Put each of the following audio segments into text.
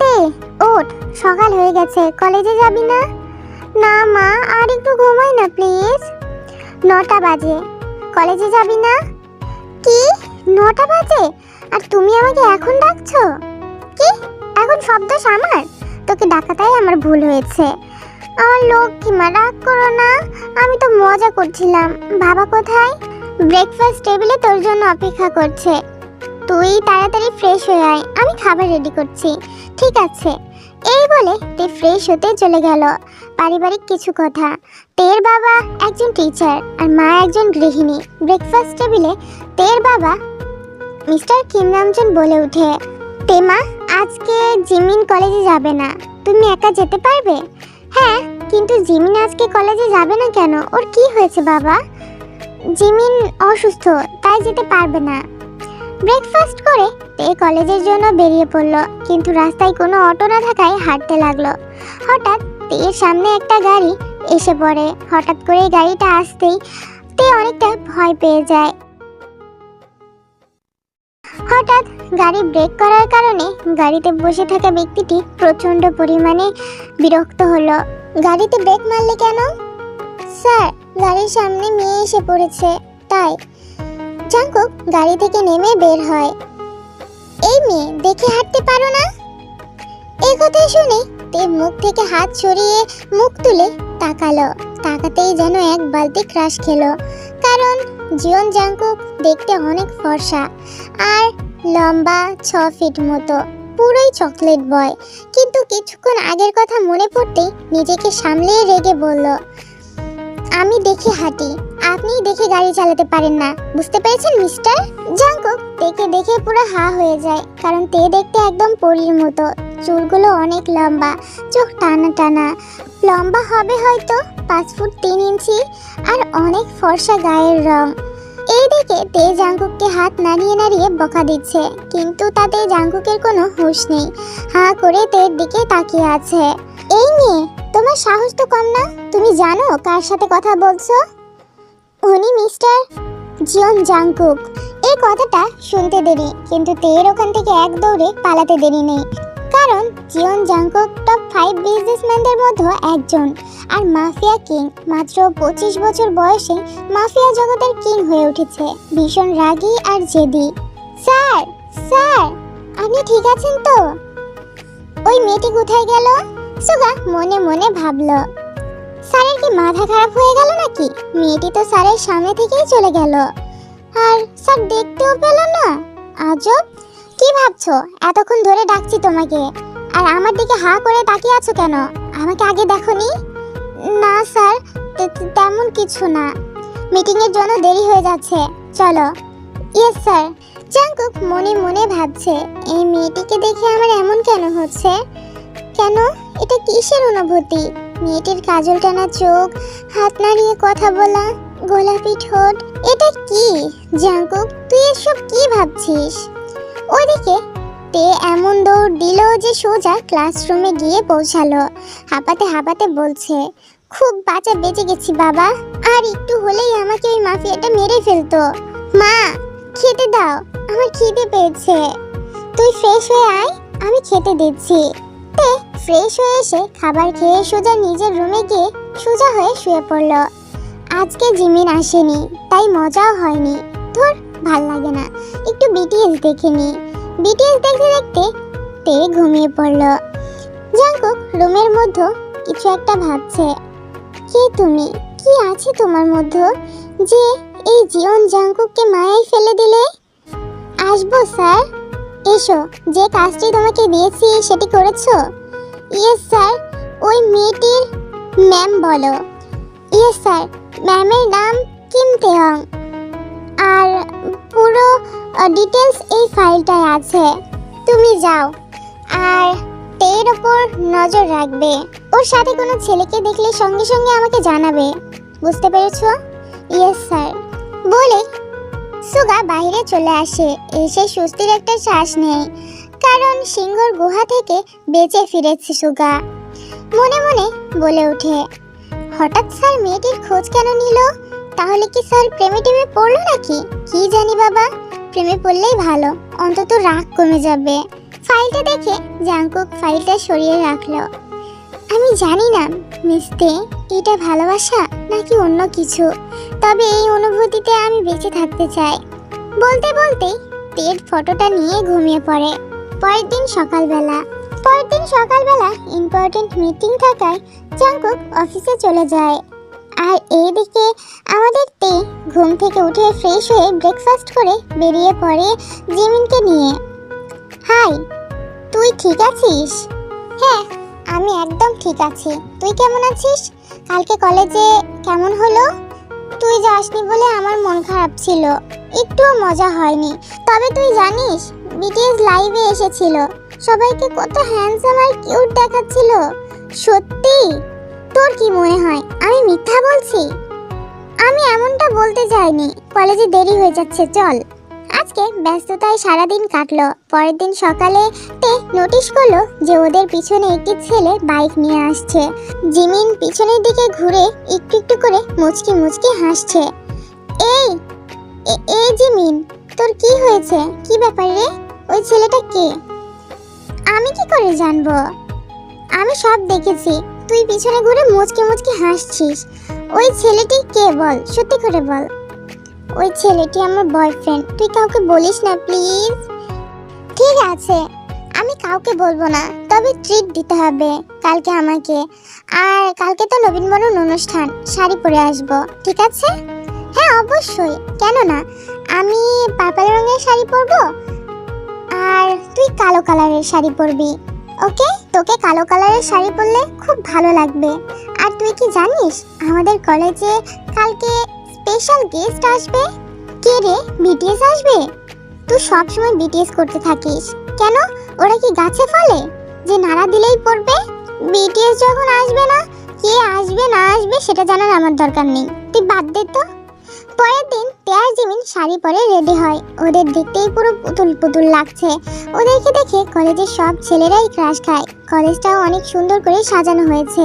তে? ওঠ, সকাল হয়ে গেছে, কলেজে যাবি না? না মা, আর একটু ঘুমাই না, প্লিজ। নটা বাজে, কলেজে যাবি না? কি? নটা বাজে? আর তুমি আমাকে এখন ডাকছো? কি? এখন সব দোষ আমার তোকে ডাকাটাই আমার ভুল হয়েছে। আমার লক্ষ্মী মা, রাগ করো না, আমি তো মজা করছিলাম। বাবা কোথায়? ব্রেকফাস্ট টেবিলে তোর জন্য অপেক্ষা করছে। তুই তাড়াতাড়ি ফ্রেশ হয়ে আয়, আমি খাবার রেডি করছি। ঠিক আছে। এই বলে তে ফ্রেশ হতে চলে গেল। পারিবারিক কিছু কথা। তের বাবা একজন টিচার আর মা একজন গৃহিণী। ব্রেকফাস্ট টেবিলে তের বাবা মিস্টার কিম নামজন বলে উঠে তেমা আজকে জিমিন কলেজে যাবে না। তুমি একা যেতে পারবে? হ্যাঁ কিন্তু জিমিন আজকে কলেজে যাবে না কেন? ওর কি হয়েছে বাবা? জিমিন অসুস্থ, তাই যেতে পারবে না। ব্রেকফাস্ট করে তে কলেজের জন্য বেরিয়ে পড়ল, কিন্তু রাস্তায় কোনো অটো না থাকায় হাঁটতে লাগল। হঠাৎ তের সামনে একটা গাড়ি এসে পড়ে। হঠাৎ করে গাড়িটা আসতেই তে অনেকটা ভয় পেয়ে যায়। হঠাৎ গাড়ি ব্রেক করার কারণে গাড়িতে বসে থাকা ব্যক্তিটি প্রচণ্ড পরিমাণে বিরক্ত হলো। গাড়িতে ব্রেক মারলে কেন? স্যার, গাড়ির সামনে মেয়ে এসে পড়েছে, তাই। জাঙ্কুক গাড়ি থেকে নেমে বের হয়। এই মেয়ে দেখে হাঁটতে পারো না? এই কথা শুনে তে মুখ থেকে হাত সরিয়ে মুখ তুলে তাকালো। তাকাতেই যেন এক বালতি ক্রাশ খেলো। কারণ জিয়ন জাঙ্কুক দেখতে অনেক ফর্সা আর লম্বা ছ ফিট মতো, পুরোই চকলেট বয়। কিন্তু কিছুক্ষণ আগের কথা মনে পড়তেই নিজেকে সামলিয়ে রেগে বলল, আমি দেখে হাঁটি। আপনি দেখে গাড়ি চালাতে পারেন না। বুঝতে পেরেছেন, মিস্টার? জাঙ্কুক, দেখে দেখে পুরো হা হয়ে যায়, কারণ তে দেখতে একদম পরীর মতো। চুলগুলো অনেক লম্বা, চোখ টানা টানা। লম্বা হবে হয়তো পাঁচ ফুট তিন ইঞ্চি আর অনেক ফর্সা গায়ের রং। এই দেখে তে জাঙ্কুককে হাত নাড়িয়ে নাড়িয়ে বকা দিচ্ছে, কিন্তু তাতে জাঙ্কুকের কোনো হুঁশ নেই। হা করে তের দিকে তাকিয়ে আছে। এই নিয়ে তোমার সাহস তো কম না? তুমি জানো কার সাথে কথা বলছো? উনি মিস্টার জিয়ন জাংকুক। এই কথাটা শুনতে দেরি, কিন্তু তের ওখান থেকে এক দৌড়ে পালাতে দেরি নেই। কারণ জিয়ন জাংকুক টপ ফাইভ বিজনেসম্যানদের মধ্যে একজন, আর মাফিয়া কিং মাত্র পঁচিশ বছর বয়সে মাফিয়া জগতের কিং হয়ে উঠেছে, ভীষণ রাগী আর জেদি। স্যার স্যার, আপনি ঠিক আছেন তো? ওই মেয়েটি কোথায় গেল? সুগা মনে মনে ভাবলো। স্যারের কি মাথা খারাপ হয়ে গেল নাকি? মেয়েটি তো স্যারের সামনে থেকেই চলে গেল। আর স্যার দেখতেও পেল না। আজব। কি ভাবছ? এতক্ষণ ধরে ডাকছি তোমাকে। আর আমার দিকে হা করে তাকিয়ে আছো কেন? আমাকে আগে দেখোনি? না, স্যার। তেমন কিছু না। মিটিং এর জন্য দেরি হয়ে যাচ্ছে। চলো। Yes, sir. জাঙ্কুক মনে মনে ভাবছে, এই মেয়েটিকে দেখে আমার এমন কেন হচ্ছে? কেন? এটা কিসের অনুভূতি? মেয়েটির কাজল টানা চোখ, হাত নাড়িয়ে কথা বলা, গোলাপি ঠোঁট, এটা কি? জাঙ্কুক, তুই এসব কি ভাবছিস? ওইদিকে তে এমন দৌড় দিল যে সোজা ক্লাসরুমে গিয়ে পৌঁছালো। হাঁপাতে হাঁপাতে বলছে, খুব বাঁচা বেঁচে গেছি বাবা, আর একটু হলেই আমাকে ওই মাফিয়াটা মেরে ফেলতো। মা, খেতে দাও, আমার খিদে পেয়েছে। তুই ফ্রেশ হয়ে আয়, আমি খেতে দিচ্ছি। ফ্রেশ হয়ে এসে খাবার খেয়ে সোজা নিজের রুমে গিয়ে সোজা হয়ে শুয়ে পড়ল। আজকে জিমিন আসেনি, তাই মজাও হয়নি। ধর, ভালো লাগে না। একটু বিটিএস দেখে নি। বিটিএস দেখতে দেখতে তে ঘুমিয়ে পড়ল। জাঙ্কুক রুমের মধ্যে কিছু একটা ভাবছে। কে তুমি? কি আছে তোমার মধ্যে? যে এই জীবন জাঙ্কুককে মায়ায় ফেলে দিলে? আসব, স্যার। এসো, যে কাজটি তোমাকে দিয়েছি সেটি করেছ? ইয়েস স্যার, ওই মেয়েটির ম্যাম বলো। ইয়েস স্যার, ম্যামের নাম কিম তেহং আর পুরো ডিটেলস এই ফাইলটায় আছে। তুমি যাও। আর তের ওপর নজর রাখবে। ওর সাথে কোনো ছেলেকে দেখলে সঙ্গে সঙ্গে আমাকে জানাবে। বুঝতে পেরেছ? Yes sir. বলে সুগা বাইরে চলে আসে। এসে স্বস্তির একটা শ্বাস নেয়। কারণ সিংহর গুহা থেকে বেঁচে ফিরেছে সুগা। মনে মনে বলে ওঠে, হঠাৎ স্যার মেয়েটির খোঁজ কেন নিল? তাহলে কি স্যার প্রেমে টেমে পড়ল নাকি? কি জানি বাবা, প্রেমে পড়লেই ভালো, অন্তত রাগ কমে যাবে। ফাইলটা দেখে জাংকুক ফাইলটা সরিয়ে রাখল। আমি জানি না মিস্তে এটা ভালোবাসা নাকি অন্য কিছু? তবে এই অনুভূতিতে আমি বেঁচে থাকতে চাই। বলতে বলতেই তের ফটোটা নিয়ে ঘুমিয়ে পড়ে। পরের দিন সকালবেলা। পরের দিন সকালবেলা ইম্পর্টেন্ট মিটিং থাকায় জাংকুক অফিসে চলে যায়। আর এইদিকে আমাদের তে ঘুম থেকে উঠে ফ্রেশ হয়ে ব্রেকফাস্ট করে বেরিয়ে পড়ে জিমিনকে নিয়ে। হাই, তুই ঠিক আছিস? হ্যাঁ আমি একদম ঠিক আছি। তুই কেমন আছিস? কালকে কলেজে কেমন হলো? তুই যাসনি বলে আমার মন খারাপ ছিল। একটুও মজা হয়নি। তবে তুই জানিস বিটিএস লাইভে এসেছিল। সবাইকে কত হ্যান্ডসাম আর কিউট দেখাচ্ছিল। সত্যি? তোর কি মনে হয়, আমি মিথ্যা বলছি? আমি এমনটা বলতে চাইনি কলেজে দেরি হয়ে যাচ্ছে, চল। আজকে ব্যস্ততায় সারাদিন কাটলো। পরের দিন সকালে তে নোটিশ করল যে ওদের পিছনে একটি ছেলে বাইক নিয়ে আসছে। জিমিন পিছনের দিকে ঘুরে একটু একটু করে মুচকি মুচকি হাসছে। এই এই জিমিন তোর কি হয়েছে? কি ব্যাপার রে? ওই ছেলেটা কে? আমি কি করে জানব? আমি সব দেখেছি। তুই পিছনে ঘুরে মুচকে মুচকে হাসছিস। ওই ছেলেটি কে বল? সত্যি করে বল। ওই ছেলেটি আমার বয়ফ্রেন্ড তুই কাউকে বলিস না প্লিজ ঠিক আছে। আমি কাউকে বলব না। তবে ট্রিট দিতে হবে কালকে আমাকে। আর কালকে তো নবীনবরণ অনুষ্ঠান। শাড়ি পরে আসব। ঠিক আছে? হ্যাঁ অবশ্যই। কেন না আমি পার্পল রঙের শাড়ি পরবো আর তুই কালো কালারের শাড়ি পরবি, ওকে? তোকে কালো কালারের শাড়ি পরলে খুব ভালো লাগবে। আর তুই কি জানিস, আমাদের কলেজে কালকে স্পেশাল গেস্ট আসবে? কে রে? বিটিএস আসবে? তুই সব সময় বিটিএস করতে থাকিস। কেন? ওরা কি গাছে ফলে? যে নাড়া দিলেই পড়বে বিটিএস যখন আসবে না, কে আসবে না আসবে সেটা জানার আমার দরকার নেই। তুই বাদ দে তো। পরের দিন তেয়ার জিমিন শাড়ি পরে রেডি হয়। ওদের দেখতেই পুরো পুতুল পুতুল লাগছে। ওদেরকে দেখে কলেজের সব ছেলেরাই ক্রাশ খায়। কলেজটাও অনেক সুন্দর করে সাজানো হয়েছে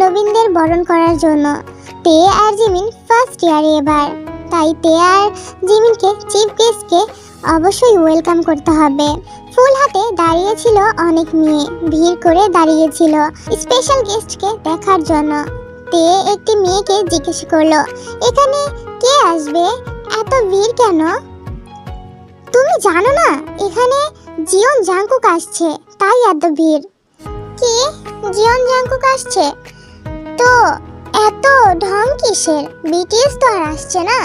নবীনদের বরণ করার জন্য। তে আর জিমিন ফার্স্ট ইয়ারে এবার। তাই তে আর জিমিনকে চিফ গেস্টকে অবশ্যই ওয়েলকাম করতে হবে। ফুল হাতে দাঁড়িয়েছিল অনেক মেয়ে। ভিড় করে দাঁড়িয়েছিল স্পেশাল গেস্টকে দেখার জন্য। তে একটি মেয়েকে জিজ্ঞেস করল, এখানে কে আসবে? এত ভিড় কেন? তুমি জানো না, এখানে জিয়ন জাঙ্কুক আসছে, তাই এত ভিড়। কি? জিয়ন জাঙ্কুক আসছে? তো এত ঢং কিসের? বিটিএস তো আর আসছে না,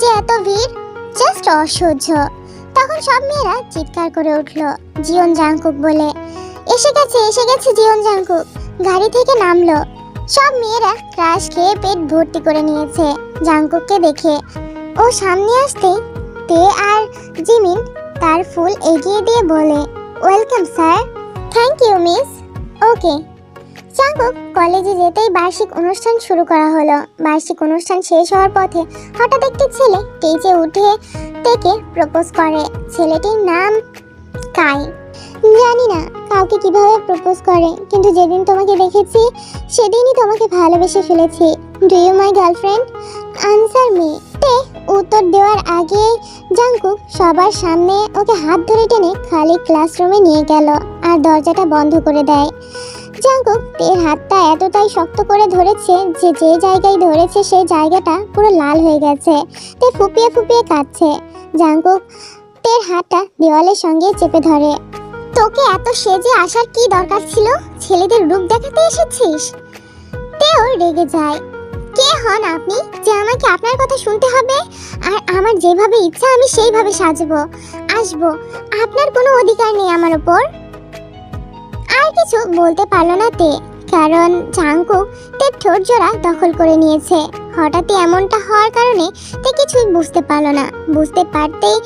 যে এত ভিড়? জাস্ট অসহ্য। তখন সব মেয়েরা চিৎকার করে উঠল, জিয়ন জাংকুক বলে। এসে গেছে এসে গেছে জিয়ন জাংকুক। গাড়ি থেকে নামলো। সব মেয়েরা ক্রাশ খেয়ে পেট ভর্তি করে নিয়েছে জাংকুককে দেখে। ও সামনে আসতেই তে আর জিমিন তার ফুল এগিয়ে দিয়ে বলে, welcome sir. Thank you, miss. Okay. Jungkook কলেজে যেতেই বার্ষিক অনুষ্ঠান শুরু করা হলো। বার্ষিক অনুষ্ঠান শেষ হওয়ার পথে হঠাৎ একটি ছেলে স্টেজে উঠে থেকে প্রপোজ করে। ছেলেটির নাম কাই। জানি না কাউকে কীভাবে প্রপোজ করে? কিন্তু যেদিন তোমাকে দেখেছি, সেদিনই তোমাকে ভালোবেসে ফেলেছি। Do you my girlfriend answer me তে উত্তর দেওয়ার আগে জাঙ্কুক সবার সামনে ওকে হাত ধরে টেনে খালি ক্লাসরুমে নিয়ে গেল আর দরজাটা বন্ধ করে দেয়। জাঙ্কুক তের হাতটা এতটাই শক্ত করে ধরেছে যে যে জায়গায় ধরেছে সেই জায়গাটা পুরো লাল হয়ে গেছে। তে ফুপিয়ে ফুপিয়ে কাঁদছে। জাঙ্কুক তের হাতটা দেওয়ালের সঙ্গে চেপে ধরে। তোকে এত সেজে আসার কি দরকার ছিল? ছেলেদের রূপ দেখাতে এসেছিস? তেও রেগে যায়। কে হন আপনি? যে আমাকে আপনার কথা শুনতে হবে? আর আমার যেভাবে ইচ্ছা আমি সেইভাবে সাজবো। আসব। আপনার কোনো অধিকার নেই আমার ওপর। আর কিছু বলতে পারল না তে। কারণ জাঙ্কুক তে ঠোঁট জোড়া দখল করে নিয়েছে। হঠাৎই এমনটা হওয়ার কারণে তে কিছুই বুঝতে পারল না। বুঝতে পারতেই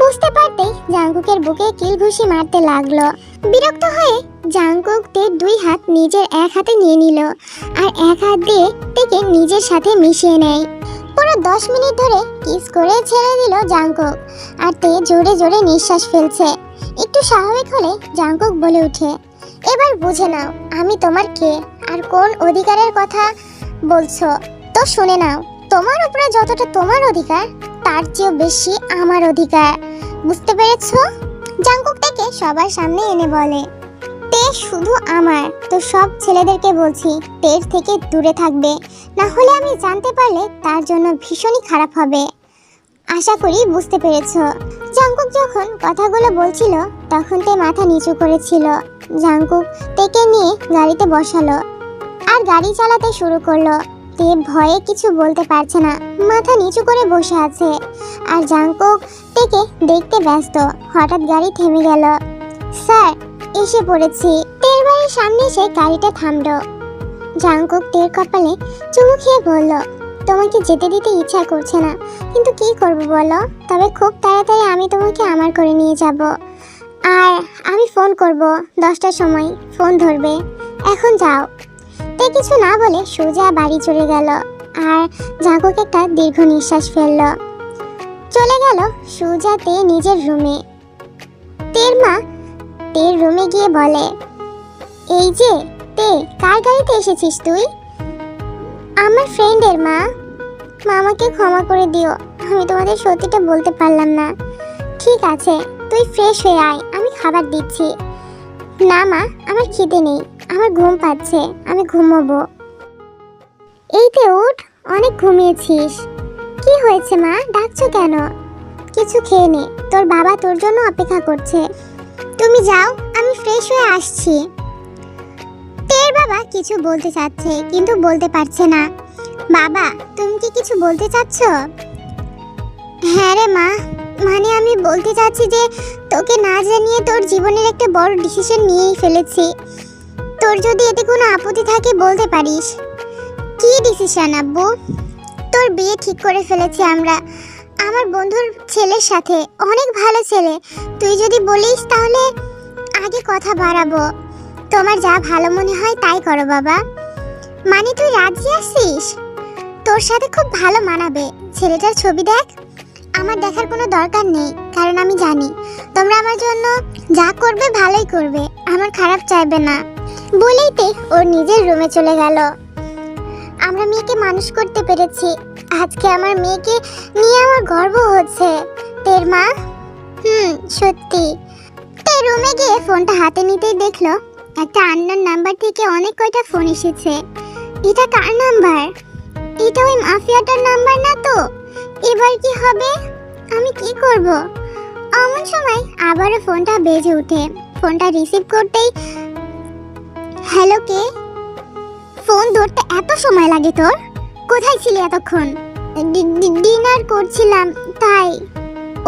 বুঝতে পারতেই জাঙ্কুকের বুকে কিল ঘুষি মারতে লাগল। বিরক্ত হয়ে জাঙ্কুক তে দুই হাত নিজের এক হাতে নিয়ে নিল আর এক হাত দিয়ে তেকে নিজের সাথে মিশিয়ে নেয়। পুরো দশ মিনিট ধরে কিস করে ছেড়ে দিল জাঙ্কুক আর তে জোরে জোরে নিঃশ্বাস ফেলছে। একটু স্বাভাবিক হলে জাঙ্কুক বলে ওঠে, এবার বুঝে নাও আমি তোমার কে আর কোন অধিকারের কথা বলছো? তো শুনে নাও, তোমার উপরে যতটা তোমার অধিকার, তার চেয়েও বেশি আমার অধিকার। বুঝতে পেরেছ? জাঙ্কুক থেকে সবার সামনে এনে বলে, তে শুধু আমার, তো সব ছেলেদেরকে বলছি, তের থেকে দূরে থাকবে। না হলে আমি জানতে পারলে তার জন্য ভীষণই খারাপ হবে। আশা করি বুঝতে পেরেছ। জাঙ্কুক যখন কথাগুলো বলছিল, তখন তে মাথা নিচু করেছিল। জাঙ্কুক তেকে নিয়ে গাড়িতে বসালো, আর গাড়ি চালাতে শুরু করল। তে ভয়ে কিছু বলতে পারছে না। মাথা নিচু করে বসে আছে। আর জাঙ্কুক তেকে দেখতে ব্যস্ত। হঠাৎ গাড়ি থেমে গেল। স্যার, এসে পড়েছি। তের বাড়ির সামনে এসে গাড়িটা থামলো। জাঙ্কুক তের কপালে চুমু খেয়ে বলল, তোমাকে যেতে দিতে ইচ্ছা করছে না। কিন্তু কি করব বলো? তবে খুব তাড়াতাড়ি আমি তোমাকে আমার করে নিয়ে যাব। আর আমি ফোন করব দশটার সময়। ফোন ধরবে। এখন যাও। তে কিছু না বলে সোজা বাড়ি চলে গেল আর জাঙ্কুক একটা দীর্ঘ নিঃশ্বাস ফেলল। চলে গেল সোজা তে নিজের রুমে। তের মা তের রুমে গিয়ে বলে, এই যে, তে, কার গাড়িতে এসেছিস তুই? আমার ফ্রেন্ডের, মা। মা, আমাকে ক্ষমা করে দিও। আমি তোমাদের সত্যিটা বলতে পারলাম না। ঠিক আছে, তুই ফ্রেশ হয়ে আয়, আমি খাবার দিচ্ছি। না, মা, আমার খিদে নেই। আমার ঘুম পাচ্ছে, আমি ঘুমোবো। এইতে উঠ, অনেক ঘুমিয়েছিস। কি হয়েছে মা? ডাকছো কেন? কিছু খেয়ে নে, তোর বাবা তোর জন্য অপেক্ষা করছে। তুমি যাও, আমি ফ্রেশ হয়ে আসছি। তের বাবা কিছু বলতে চাচ্ছে, কিন্তু বলতে পারছে না। বাবা, তুমি কি কিছু বলতে চাচ্ছ? হ্যাঁ রে মা মানে আমি বলতে চাচ্ছি যে, তোকে না জানিয়ে তোর জীবনের একটা বড় ডিসিশন নিয়েই ফেলেছি। তোর যদি এতে কোনো আপত্তি থাকে, বলতে পারিস। কি ডিসিশন আব্বু? তোর বিয়ে ঠিক করে ফেলেছি আমরা। আমার বন্ধুর ছেলের সাথে, অনেক ভালো ছেলে। তুই যদি বলিস, তাহলে আগে কথা বাড়াবো। তোমার যা ভালো মনে হয়, তাই করো, বাবা। মানে তুই রাজি আছিস? তোর সাথে খুব ভালো মানাবে। ছেলেটার ছবি দেখ। আমার দেখার কোনো দরকার নেই, কারণ আমি জানি। তোমরা আমার জন্য যা করবে, ভালোই করবে। আমার খারাপ চাইবে না। বলেই তে ওর নিজের রুমে চলে গেল। আমরা মেয়েকে মানুষ করতে পেরেছি। আজকে আমার মেয়েকে নিয়ে আমার গর্ব হচ্ছে। তের মা? হুম, সত্যি। তে রুমে গিয়ে ফোনটা হাতে নিতেই দেখল, একটা আন্নার নাম্বার থেকে অনেক কয়টা ফোন এসেছে। এটা কার নাম্বার? এটা ওই মাফিয়াটার নাম্বার না তো? এবার কি হবে? আমি কি করব? এমন সময় আবারও ফোনটা বেজে ওঠে। ফোনটা রিসিভ করতেই হ্যালো কে? ফোন ধরতে এত সময় লাগে তোর? কোথায় ছিলি এতক্ষণ? ডিনার করছিলাম, তাই।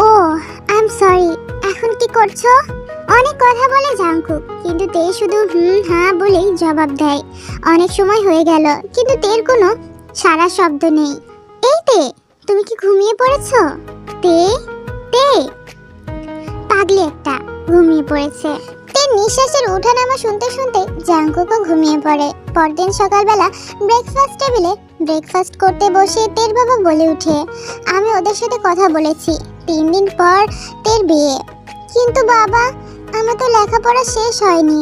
ও আই এম সরি, এখন কি করছ? অনেক কথা বলে জাঙ্কুক কিন্তু তে শুধু হুম হ্যাঁ বলেই জবাব দেয়। অনেক সময় হয়ে গেল, কিন্তু তের কোনো সারা শব্দ নেই। এই তে, তুমি কি ঘুমিয়ে পড়েছো? তে তে। পাগলি একটা, ঘুমিয়ে পড়েছে। তে নিঃশ্বাসের ওঠানামা শুনতে শুনতে জাঙ্কুকও ঘুমিয়ে পড়ে। পরদিন সকালবেলা ব্রেকফাস্ট টেবিলে ব্রেকফাস্ট করতে বসে তের বাবা বলে উঠে, আমি ওদের সাথে কথা বলেছি, তিন দিন পর তের বিয়ে। কিন্তু বাবা, আমার তো লেখাপড়া শেষ হয়নি।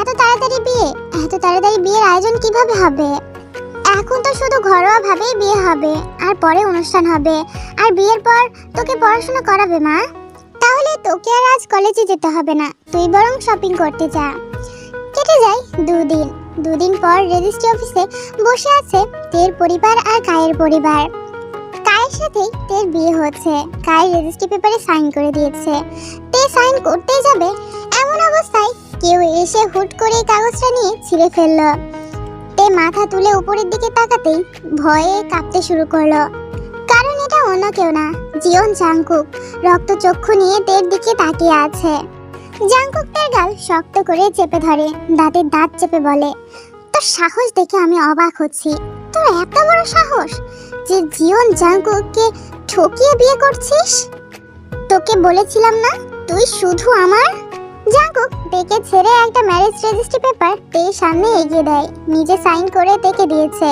এত তাড়াতাড়ি বিয়ে, এত তাড়াতাড়ি বিয়ের আয়োজন কীভাবে হবে? এখন তো শুধু ঘরোয়া ভাবেই বিয়ে হবে, আর পরে অনুষ্ঠান হবে। আর বিয়ের পর তোকে পড়াশোনা করাবে মা? তোকে আর আজ কলেজে যেতে হবে না। তুই বরং শপিং করতে যা। কেটে যায় দুদিন। দুদিন পর রেজিস্ট্রি অফিসে বসে আছে তের পরিবার আর কায়ের পরিবার। কায়ের সাথেই তের বিয়ে হচ্ছে। কায়ের রেজিস্ট্রি পেপারে সাইন করে দিয়েছে। তে সাইন করতেই যাবে এমন অবস্থায় কেউ এসে হুট করে কাগজটা নিয়ে ছিঁড়ে ফেলল। তে মাথা তুলে উপরের দিকে তাকাতেই ভয়ে কাঁপতে শুরু করল। অন্য কেউ না জিয়ন জাংকুক। রক্তচক্ষু নিয়ে তের দিকে তাকিয়ে আছে। জাংকুক তের গাল শক্ত করে চেপে ধরে, দাঁতের দাঁত চেপে বলে, তোর সাহস দেখে আমি অবাক হচ্ছি। তোর এত বড় সাহস যে জিয়ন জাংকুককে ঠকিয়ে বিয়ে করছিস? তোকে বলেছিলাম না তুই শুধু আমার? জাঙ্কুক তেকে ছেড়ে একটা ম্যারেজ রেজিস্ট্রি পেপার তের সামনে এগিয়ে দেয়, নিজে সাইন করে তেকে দিয়েছে।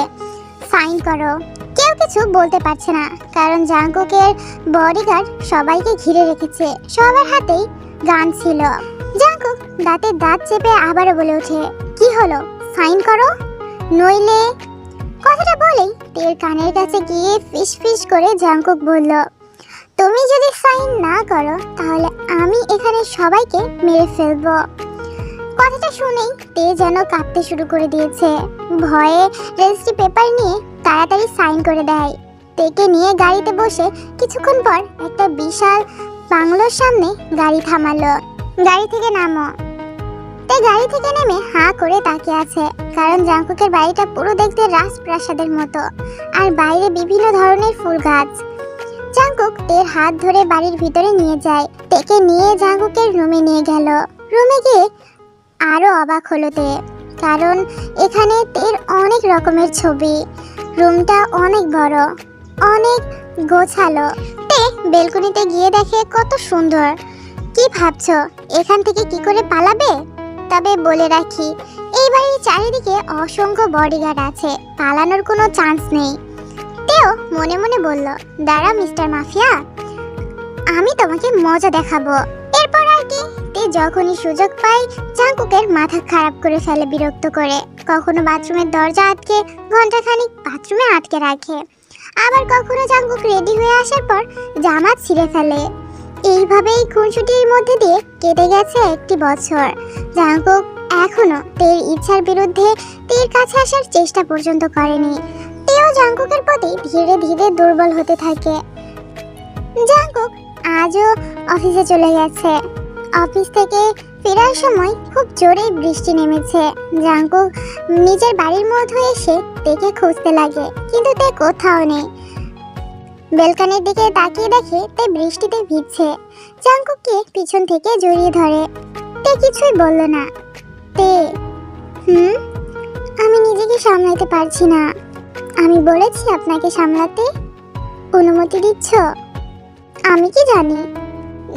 সাইন করো। কিছু বলতে পারছে না, কারণ জাঙ্কুকের বডিগার্ড সবাইকে ঘিরে রেখেছে। সবার হাতেই গান ছিল। জাঙ্কুক দাঁতে দাঁত চেপে আবারও বলে ওঠে, কি হলো? সাইন করো? নইলে কথাটা বলেই তের কানের কাছে গিয়ে ফিস ফিস করে জাঙ্কুক বলল, তুমি যদি সাইন না করো, তাহলে আমি এখানে সবাইকে মেরে ফেলব। কথাটা শুনেই তে যেন কাঁদতে শুরু করে দিয়েছে। ভয়ে রেজিস্ট্রি পেপার নিয়ে তাড়াতাড়ি সাইন করে দেয়। তেকে নিয়ে গাড়িতে বসে কিছুক্ষণ পর একটা বিশাল বাংলোর সামনে গাড়ি থামালো। গাড়ি থেকে নামো। তে গাড়ি থেকে নেমে হাঁ করে তাকিয়ে আছে, কারণ জাঙ্কুকের বাড়িটা পুরো দেখতে রাজপ্রাসাদের মতো, আর বাইরে বিভিন্ন ধরনের ফুল গাছ। জাঙ্কুক তের হাত ধরে বাড়ির ভিতরে নিয়ে যায়। তেকে নিয়ে জাঙ্কুকের রুমে নিয়ে গেল। রুমে গিয়ে আরও অবাক হলো তে, কারণ এখানে তের অনেক রকমের ছবি। রুমটা অনেক বড়, অনেক গোছালো। তে বেলকনিতে গিয়ে দেখে কত সুন্দর। কি ভাবছ, এখান থেকে কি করে পালাবে? তবে বলে রাখি, এই বাড়ির চারিদিকে অসংখ্য বডিগার্ড আছে, পালানোর কোনো চান্স নেই। তেও মনে মনে বলল দাঁড়া মিস্টার মাফিয়া, আমি তোমাকে মজা দেখাবো। এরপর আর কি যখনই সুযোগ পায় জাঙ্কুকের মাথা খারাপ করে ফেলে বিরক্ত করে। কখনো বাথরুমের দরজা আটকে ঘন্টাখানিক বাথরুমে আটকে রাখে। আবার কখনো জাঙ্কুক রেডি হয়ে আসার পর জামা ছিঁড়ে ফেলে। এইভাবেই খুনসুটির মধ্যে দিয়ে কেটে গেছে একটি বছর। জাঙ্কুক এখনও তের ইচ্ছার বিরুদ্ধে তের কাছে আসার চেষ্টা পর্যন্ত করেনি। তেও জাঙ্কুকের প্রতি ধীরে ধীরে দুর্বল হতে থাকে। জাঙ্কুক আজও অফিসে চলে গেছে। অফিস থেকে ফেরার সময় খুব জোরে বৃষ্টি নেমেছে। জাঙ্কুক নিজের বাড়ির মধ্যে এসে দেখে খুঁজতে লাগে, কিন্তু তে কোথাও নেই। বেলকানির দিকে তাকিয়ে দেখে তে বৃষ্টিতে ভিজছে। জাঙ্কুককে পিছন থেকে জড়িয়ে ধরে। তে কিছুই বলল না। তে, হুম, আমি নিজেকে সামলাতে পারছি না। আমি বলেছি আপনাকে সামলাতে। অনুমতি দিচ্ছ? আমি কি জানি?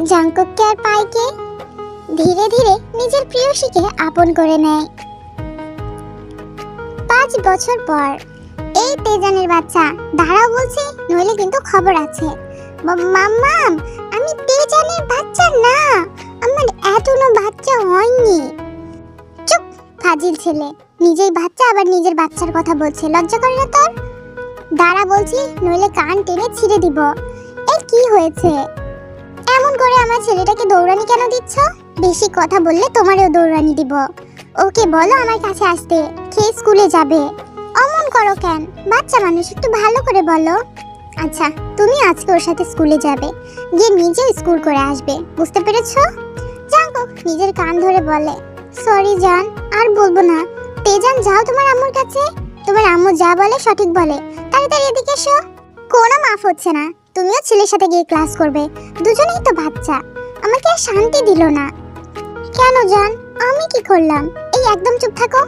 জাঙ্কুককে আর পাইকে ধীরে ধীরে নিজের প্রিয়সীকে আপন করে নেয়। পাঁচ বছর পর এই তেজানের বাচ্চা দাঁড়াও বলছি, নইলে কিন্তু খবর আছে। মাম্মাম আমি তেজানের বাচ্চা না, আমার এখনও বাচ্চা হয়নি। চুপ, ফাজিল ছেলে। নিজেই বাচ্চা, আবার নিজের বাচ্চার কথা বলছে। লজ্জা করে না তোর? দাঁড়া বলছি, নইলে কান টেনে ছিঁড়ে দিব। এই কি হয়েছে? এমন করে আমার ছেলেটাকে দৌড়ানি কেন দিচ্ছ? বেশি কথা বললে তোমারও দৌড়ানি দিব। ওকে বলো আমার কাছে আসতে খেয়ে স্কুলে যাবে? অমন করো কেন? বাচ্চা মানুষ, একটু ভালো করে বলো। আচ্ছা তুমি আজকে ওর সাথে স্কুলে যাবে, গিয়ে নিজে স্কুল করে আসবে, বুঝতে পেরেছ? জাঙ্কুক নিজের কান ধরে বলে। সরি, জান, আর বলব না। তেজান, যাও তোমার আম্মুর কাছে। তোমার আম্মু যা বলে, সঠিক বলে। তাড়াতাড়ি এদিকে এসো। কোনো মাফ হচ্ছে না। তুমিও ছেলের সাথে গিয়ে ক্লাস করবে। দুজনেই তো বাচ্চা। আমাকে আর শান্তি দিল না। কেন জান? আমি কি করলাম? এই একদম চুপ থাকো।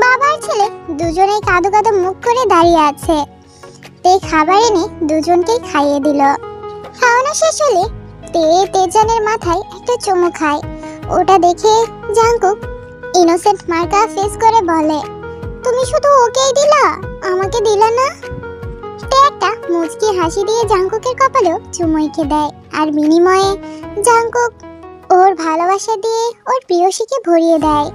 বাবার ছেলে দুজনেই কাদো কাদো মুখ করে দাঁড়িয়ে আছে। তে খাবার এনে দুজনকেই খাইয়ে দিল। খাওয়ানো শেষ হলে তে তেজানের মাথায় একটা চুমু খায়। ওটা দেখে জাঙ্কুক ইনোসেন্ট মার্কা ফেস করে বলে, তুমি শুধু ওকেই দিলা? আমাকে দিলা না? তে একটা মুচকি হাসি দিয়ে জাঙ্কুকের কপালেও চুমু এঁকে দেয়। আর বিনিময়ে জাঙ্কুক ওর ভালোবাসা দিয়ে ওর প্রিয়সীকে ভরিয়ে দেয়।